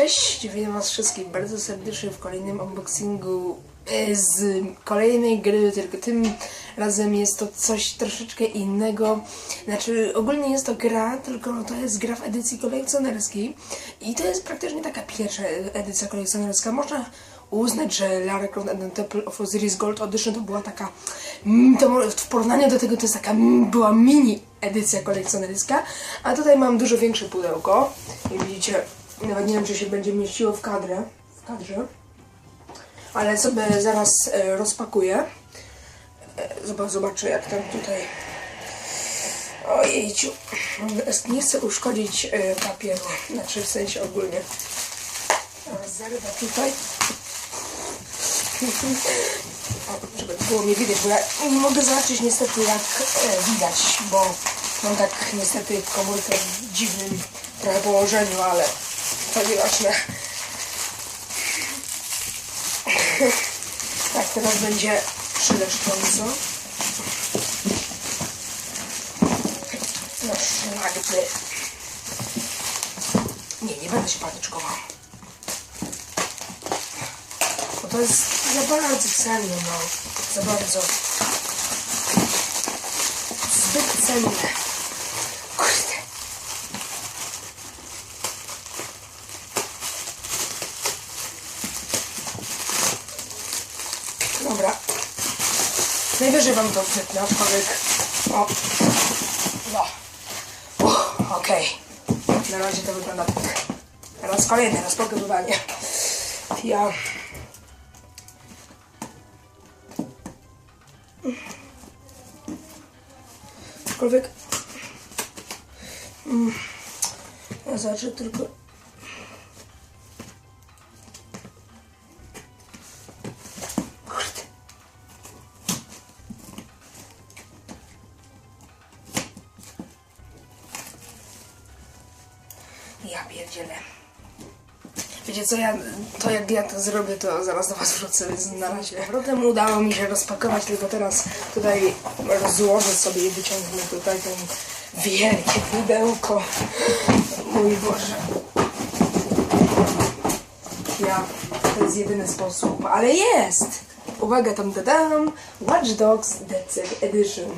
Cześć, witam was wszystkich bardzo serdecznie w kolejnym unboxingu e, z kolejnej gry, tylko tym razem jest to coś troszeczkę innego. Znaczy, ogólnie jest to gra, tylko to jest gra w edycji kolekcjonerskiej i to jest praktycznie taka pierwsza edycja kolekcjonerska. Można uznać, że Lara Croft and the Temple of Osiris Gold Edition to była taka, mm, to w porównaniu do tego to jest taka, mm, była mini edycja kolekcjonerska, a tutaj mam dużo większe pudełko. Jak widzicie, nawet nie wiem, czy się będzie mieściło w kadrze, w kadrze, ale sobie zaraz e, rozpakuję. E, zobacz, zobaczę jak tam tutaj. Ojejciu, nie chcę uszkodzić e, papieru, znaczy w sensie ogólnie. Zerwę tutaj. O, żeby było mnie widać, bo ja nie mogę zobaczyć niestety jak widać, bo mam tak niestety komórkę w dziwnym trochę położeniu, ale to nieważne. tak, teraz będzie przyleszcząco. No szlagby. Nie, nie będę się patyczkował. Bo to jest za bardzo cenne, no. Za bardzo. Zbyt cenne. Dobra. Najwyżej wam to wytnę, aczkolwiek... O. No. Uff, Okej. Na razie to wygląda tak. Teraz kolejne rozpakowywanie. Ja... Aczkolwiek... Mm, ja zacznę tylko... pierdzielę. Wiecie co, ja, to jak ja to zrobię, to zaraz do was wrócę, więc na razie. Potem udało mi się rozpakować, tylko teraz tutaj rozłożę sobie i wyciągnę tutaj ten wielkie pudełko. Mój Boże. Ja, to jest jedyny sposób, ale jest! Uwaga, tam dodam, Watch Dogs DCEG Edition.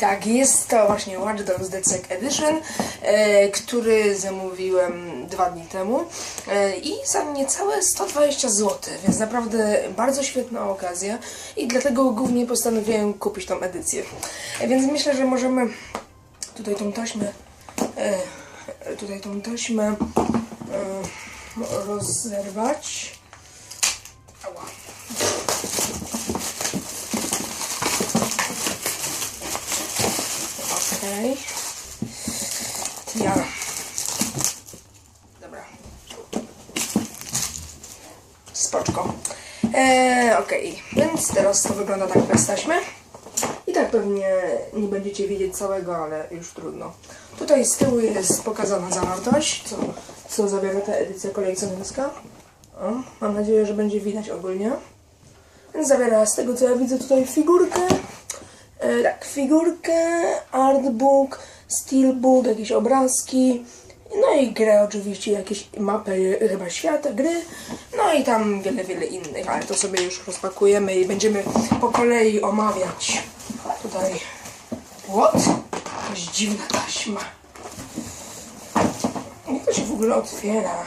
Tak, jest to właśnie Watch Dogs DCEG Edition, e, który zamówiłem dwa dni temu e, i za niecałe 120 zł, więc naprawdę bardzo świetna okazja i dlatego głównie postanowiłem kupić tą edycję. E, więc myślę, że możemy tutaj tą taśmę, e, tutaj tą taśmę e, rozerwać. Ała. Okej. Ja. Dobra. Spoczko. Eee, Okej, więc teraz to wygląda tak bez taśmy. I tak pewnie nie będziecie widzieć całego, ale już trudno. Tutaj z tyłu jest pokazana zawartość, co, co zawiera ta edycja kolekcjonerska. O, mam nadzieję, że będzie widać ogólnie. Więc zawiera z tego co ja widzę tutaj figurkę. E, tak, figurkę, artbook, steelbook, jakieś obrazki. No i grę oczywiście, jakieś mapy chyba świata, gry. No i tam wiele, wiele innych, ale to sobie już rozpakujemy i będziemy po kolei omawiać. Tutaj. What? Jakaś dziwna taśma. Jak to się w ogóle otwiera?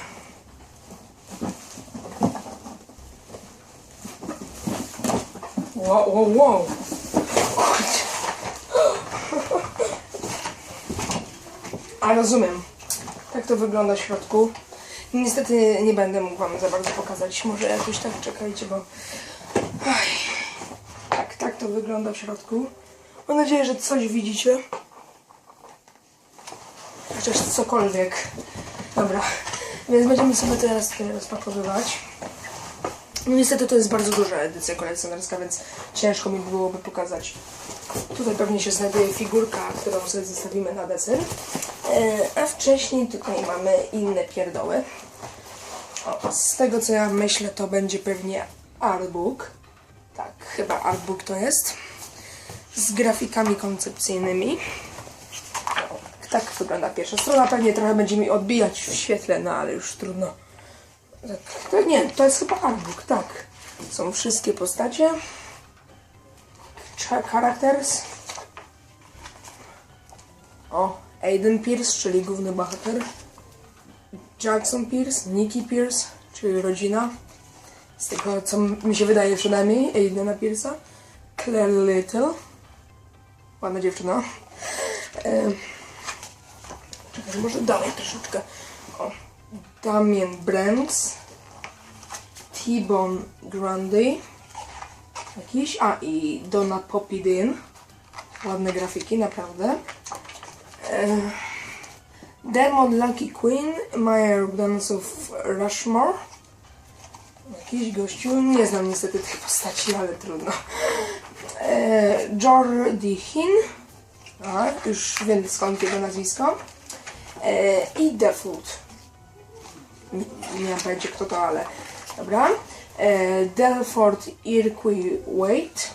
Wow, wow, wow. A rozumiem. Tak to wygląda w środku. Niestety nie będę mógł wam za bardzo pokazać. Może jakoś tak czekajcie, bo. Tak, tak to wygląda w środku. Mam nadzieję, że coś widzicie. Chociaż cokolwiek. Dobra. Więc będziemy sobie teraz rozpakowywać. No niestety to jest bardzo duża edycja kolekcjonerska, więc ciężko mi byłoby pokazać. Tutaj pewnie się znajduje figurka, którą sobie zostawimy na deser. E, a wcześniej tutaj mamy inne pierdoły. O, z tego co ja myślę, to będzie pewnie artbook. Tak, chyba artbook to jest. Z grafikami koncepcyjnymi. Tak wygląda pierwsza strona. Pewnie trochę będzie mi odbijać w świetle, no ale już trudno. Tak, to nie, to jest chyba artbook, tak. Są wszystkie postacie. Cha- Characters. O, Aiden Pierce, czyli główny bohater. Jackson Pierce, Nikki Pierce, czyli rodzina. Z tego, co mi się wydaje przynajmniej, Aidena Pierce'a. Claire Little. Ładna dziewczyna. E, czekaj, może dalej troszeczkę. O, Damien Branks. T-Bone Grundy. Jakiś. A i Donna Popidin. Ładne grafiki, naprawdę. E, Demon Lucky Queen. Guns of Rushmore. Jakiś gościu. Nie znam niestety tej postaci, ale trudno. E, Jordi Hin. A, już wiem skąd jego nazwisko. E, I Default. Nie, nie pojęcia kto to, ale dobra. E, Delford Irqui Wait.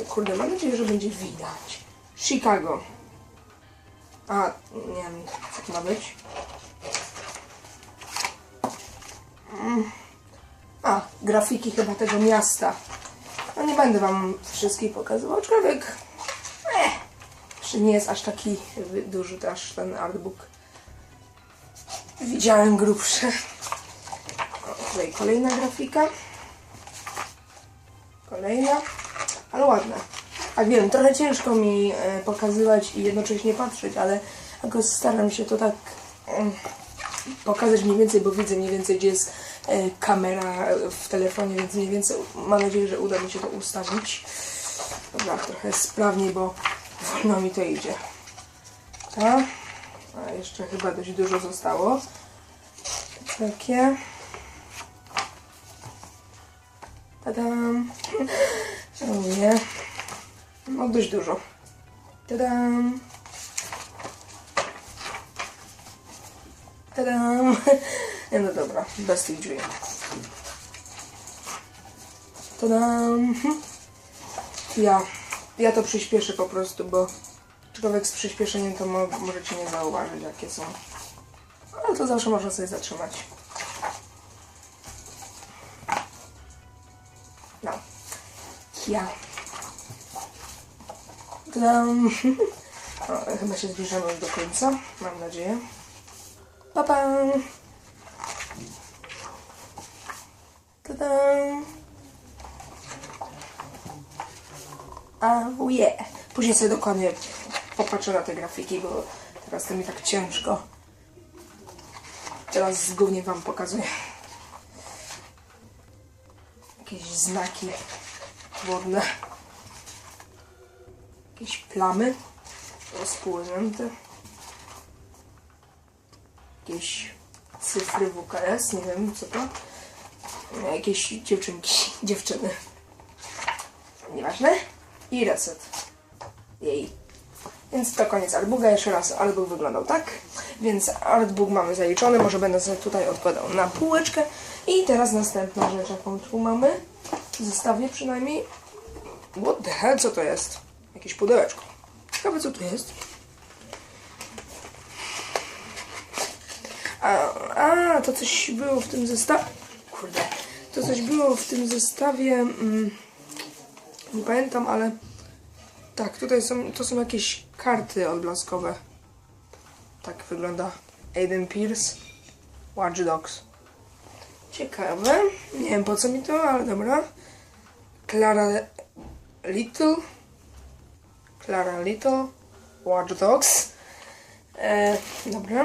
E, Kurde, mam nadzieję, że będzie widać. Chicago. A, nie wiem, to ma być. Mm. A, grafiki chyba tego miasta. No nie będę wam wszystkich pokazywał, aczkolwiek eh, nie jest aż taki duży też ten artbook. Widziałem grubsze. O, tutaj kolejna grafika. Kolejna, ale ładna. A wiem, trochę ciężko mi e, pokazywać i jednocześnie patrzeć, ale jakoś staram się to tak e, pokazać mniej więcej, bo widzę mniej więcej, gdzie jest e, kamera w telefonie, więc mniej więcej mam nadzieję, że uda mi się to ustawić. Dobra, trochę sprawniej, bo wolno mi to idzie. Tak. A jeszcze chyba dość dużo zostało. Takie. Tadam. O nie. No dość dużo. Tadam. Tadam. No dobra, bez tych drzwi. Tadam. Ja, ja to przyspieszę po prostu, bo aczkolwiek z przyspieszeniem to mo możecie nie zauważyć jakie są. Ale to zawsze można sobie zatrzymać. No. Ja. Tadam. O, chyba się zbliżamy już do końca, mam nadzieję. Pa, pa. Tadam. Oh yeah. Później sobie dokładnie popatrzę na te grafiki, bo teraz to mi tak ciężko. Teraz głównie wam pokazuję jakieś znaki wodne. Jakieś plamy rozpłynęte. Jakieś cyfry WKS, nie wiem co to. Jakieś dziewczynki, dziewczyny. Nieważne. I reset. Jej. Więc to koniec artbooka. Jeszcze raz artbook wyglądał tak. Więc artbook mamy zaliczony. Może będę sobie tutaj odkładał na półeczkę. I teraz następna rzecz, jaką tu mamy. W zestawie przynajmniej. What the hell? Co to jest? Jakieś pudełeczko. Ciekawe co tu jest. A, a, to coś było w tym zestawie. Kurde. To coś było w tym zestawie. Mm, nie pamiętam, ale tak, tutaj są, to są jakieś karty odblaskowe. Tak wygląda Aiden Pierce, Watch Dogs. Ciekawe. Nie wiem po co mi to, ale dobra. Clara Little. Clara Little, Watch Dogs. E, dobra.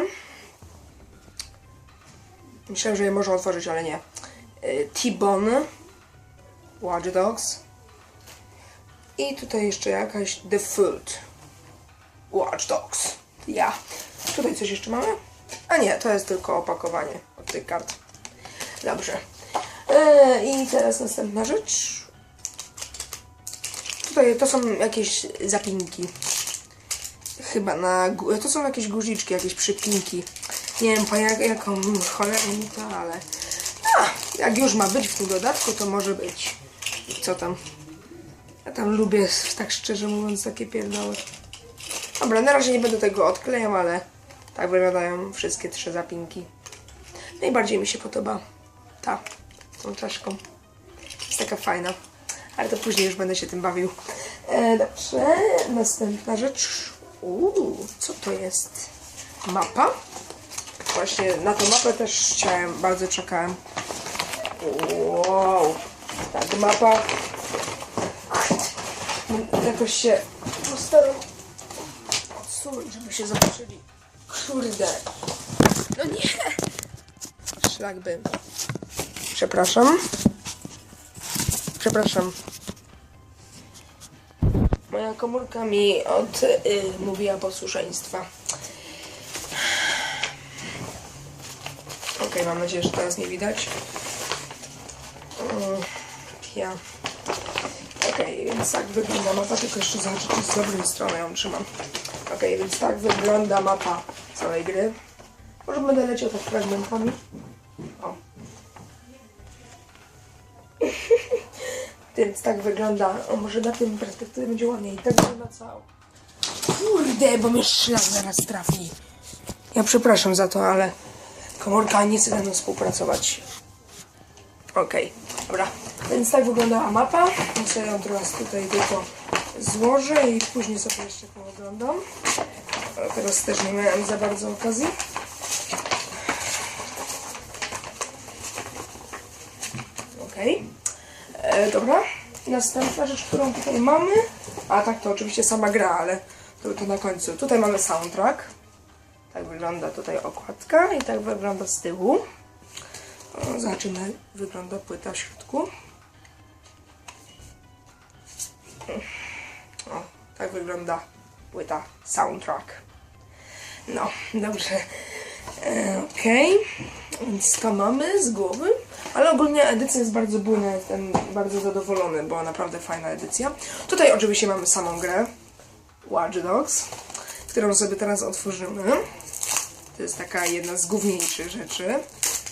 Myślałem, że je można otworzyć, ale nie. E, T-Bone, Watch Dogs. I tutaj jeszcze jakaś The Food. Watch Dogs. Ja. Tutaj coś jeszcze mamy? A nie, to jest tylko opakowanie od tych kart. Dobrze. E, I teraz następna rzecz. Tutaj to są jakieś zapinki. Chyba na. To są jakieś guziczki, jakieś przypinki. Nie wiem po jak, jaką cholerę mi to, ale. A, jak już ma być w tym dodatku, to może być. Co tam? Ja tam lubię, tak szczerze mówiąc, takie pierdoły. Dobra, na razie nie będę tego odklejał, ale tak wyglądają wszystkie trzy zapinki. Najbardziej mi się podoba ta, tą czaszką. Jest taka fajna. Ale to później już będę się tym bawił. E, dobrze, następna rzecz. Uuu, co to jest? Mapa? Właśnie na tą mapę też chciałem, bardzo czekałem. Wow, tak, mapa. Jakoś się postaram odsunąć, żeby się zobaczyli. Kurde. No nie! Szlak by. Przepraszam. Przepraszam. Moja komórka mi odmówiła posłuszeństwa. Okej, mam nadzieję, że teraz nie widać. Mm, Ja. Okej, więc tak wygląda mapa, tylko jeszcze zobaczę, czy z dobrej strony ją trzymam. Okej, więc tak wygląda mapa całej gry. Może będę leciał tak fragmentami. Tak wygląda. O, może na tym perspektywie będzie ładniej. Tak wygląda cała. Kurde, bo mnie szlak zaraz trafi. Ja przepraszam za to, ale komórka nie chce ze mną współpracować. Okej, dobra. Więc tak wygląda mapa. Ja ją teraz tutaj tylko złożę i później sobie jeszcze pooglądam. Ale teraz też nie miałem za bardzo okazji. Okej. E, Dobra. Następna rzecz, którą tutaj mamy. A tak, to oczywiście sama gra, ale to, to na końcu. Tutaj mamy soundtrack. Tak wygląda tutaj okładka i tak wygląda z tyłu. Zobaczymy, jak wygląda płyta w środku. O, tak wygląda płyta soundtrack. No, dobrze. E, Okej, więc to mamy z głowy. Ale ogólnie edycja jest bardzo bujna, jestem bardzo zadowolony, była naprawdę fajna edycja. Tutaj oczywiście mamy samą grę Watch Dogs, którą sobie teraz otworzymy. To jest taka jedna z główniejszych rzeczy,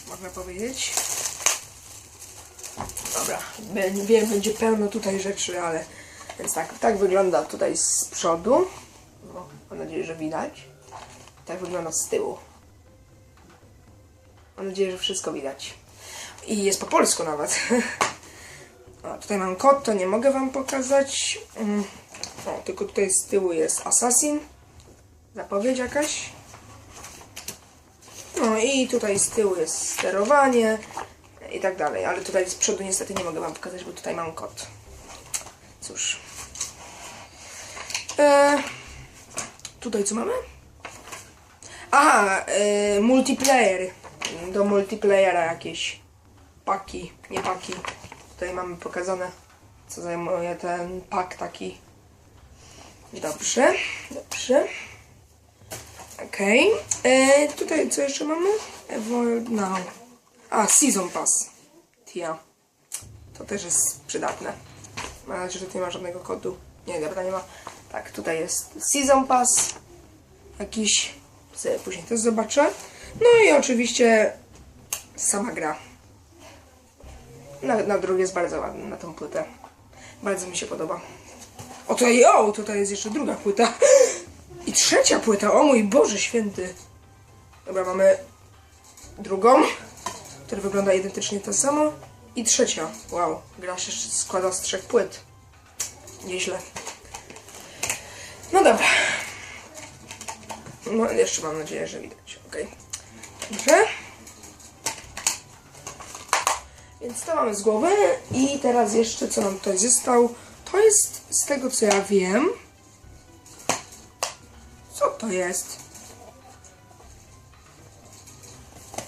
można powiedzieć. Dobra, wiem, będzie pełno tutaj rzeczy, ale więc tak, tak wygląda tutaj z przodu. Mam nadzieję, że widać. Tak wygląda z tyłu. Mam nadzieję, że wszystko widać. I jest po polsku nawet. O, tutaj mam kod, to nie mogę wam pokazać. Mm. O, tylko tutaj z tyłu jest Assassin. Zapowiedź jakaś. No i tutaj z tyłu jest sterowanie i tak dalej. Ale tutaj z przodu niestety nie mogę wam pokazać, bo tutaj mam kod. Cóż. E, tutaj co mamy? Aha, e, multiplayer. Do multiplayera jakieś paki, nie paki. Tutaj mamy pokazane, co zajmuje ten pak taki. Dobrze, dobrze. Okej. E, Tutaj co jeszcze mamy? Evolve Now. A, Season Pass. Tia. To też jest przydatne. Mam nadzieję, że tu nie ma żadnego kodu. Nie, dobra, nie ma. Tak, tutaj jest Season Pass. Jakiś. Sobie później też zobaczę. No i oczywiście sama gra. Na, na drugie jest bardzo ładny, na tą płytę. Bardzo mi się podoba. O tutaj, o, tutaj jest jeszcze druga płyta. I trzecia płyta, o mój Boże święty. Dobra, mamy drugą, która wygląda identycznie to samo. I trzecia. Wow, gra się składa z trzech płyt. Nieźle. No dobra. No jeszcze mam nadzieję, że widać. Okej. Dobrze. Więc to mamy z głowy. I teraz jeszcze co nam tutaj został. To jest z tego co ja wiem. Co to jest?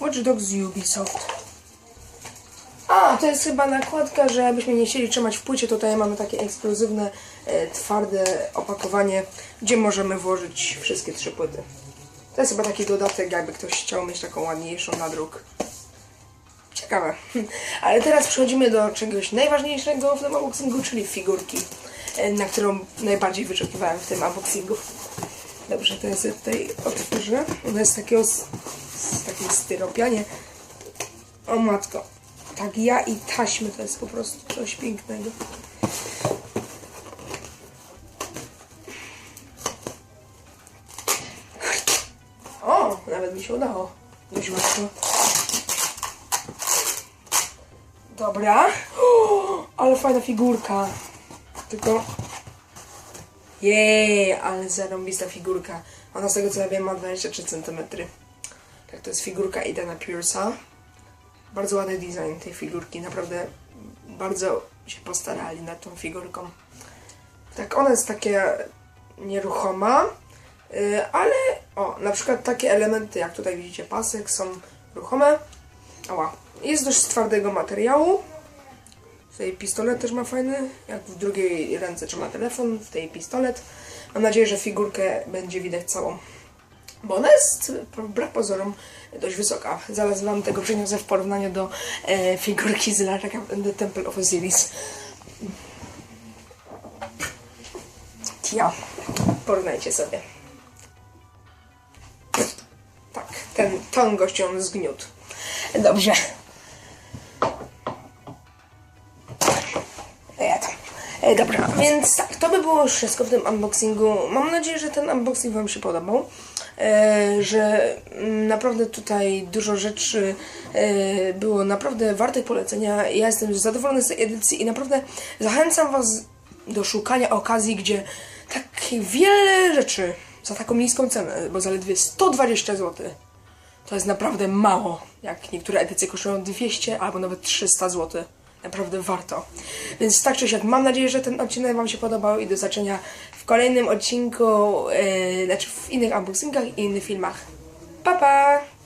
Watch Dogs Ubisoft. A, to jest chyba nakładka, że abyśmy nie chcieli trzymać w płycie, tutaj mamy takie ekskluzywne, e, twarde opakowanie, gdzie możemy włożyć wszystkie trzy płyty. To jest chyba taki dodatek, jakby ktoś chciał mieć taką ładniejszą nadruk. Ciekawe. Ale teraz przechodzimy do czegoś najważniejszego w tym unboxingu, czyli figurki, e, na którą najbardziej wyczekiwałem w tym unboxingu. Dobrze, to sobie tutaj otworzę. Ona jest takiego, z, takiej styropianie. O matko. Tak ja i taśmy to jest po prostu coś pięknego. O, nawet mi się udało. Dość łatwo. Dobra. Ale fajna figurka. Tylko... Jej, ale zarąbista figurka. Ona z tego co ja wiem ma 23 cm. Tak, to jest figurka Idana Pierce'a. Bardzo ładny design tej figurki. Naprawdę bardzo się postarali nad tą figurką. Tak, ona jest takie nieruchoma, y, ale o, na przykład takie elementy, jak tutaj widzicie, pasek są ruchome. Ała. Jest dość twardego materiału. Tutaj pistolet też ma fajny, jak w drugiej ręce trzyma telefon, w tej pistolet. Mam nadzieję, że figurkę będzie widać całą. Bo ona jest, wbrew pozorom, dość wysoka. Zaraz wam tego przyniosę w porównaniu do e, figurki z Laraka The Temple of Osiris. Ja, porównajcie sobie. Tak, ten, ten gościom zgniótł. Dobrze. Dobra, więc tak, to by było wszystko w tym unboxingu. Mam nadzieję, że ten unboxing Wam się podobał. E, że mm, naprawdę tutaj dużo rzeczy e, było naprawdę wartych polecenia. Ja jestem zadowolony z tej edycji i naprawdę zachęcam Was do szukania okazji, gdzie tak wiele rzeczy za taką niską cenę, bo zaledwie 120 zł. To jest naprawdę mało. Jak niektóre edycje kosztują 200 albo nawet 300 zł. Naprawdę warto. Więc tak czy siak, mam nadzieję, że ten odcinek Wam się podobał i do zobaczenia w kolejnym odcinku, yy, znaczy w innych unboxingach i innych filmach. Pa, pa!